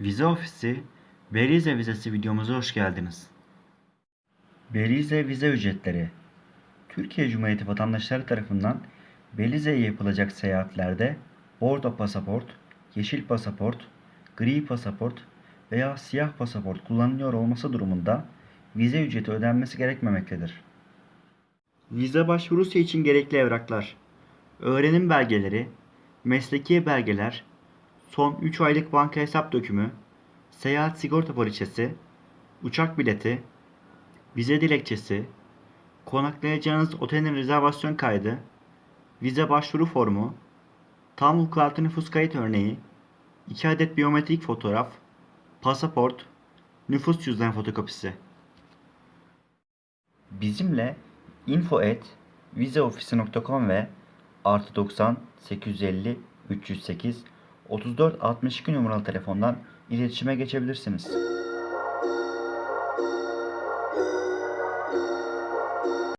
Vize Ofisi Belize vizesi videomuza hoş geldiniz. Belize vize ücretleri Türkiye Cumhuriyeti vatandaşları tarafından Belize'ye yapılacak seyahatlerde bordo pasaport, yeşil pasaport, gri pasaport veya siyah pasaport kullanılıyor olması durumunda vize ücreti ödenmesi gerekmemektedir. Vize başvurusu için gerekli evraklar Öğrenim belgeleri, mesleki belgeler, son 3 aylık banka hesap dökümü, seyahat sigorta poliçesi, uçak bileti, vize dilekçesi, konaklayacağınız otelin rezervasyon kaydı, vize başvuru formu, tam vukuatlı nüfus kayıt örneği, 2 adet biyometrik fotoğraf, pasaport, nüfus cüzdan fotokopisi. Bizimle info at vizeofisi.com ve artı 90 850 308 34 62 numaralı telefondan iletişime geçebilirsiniz.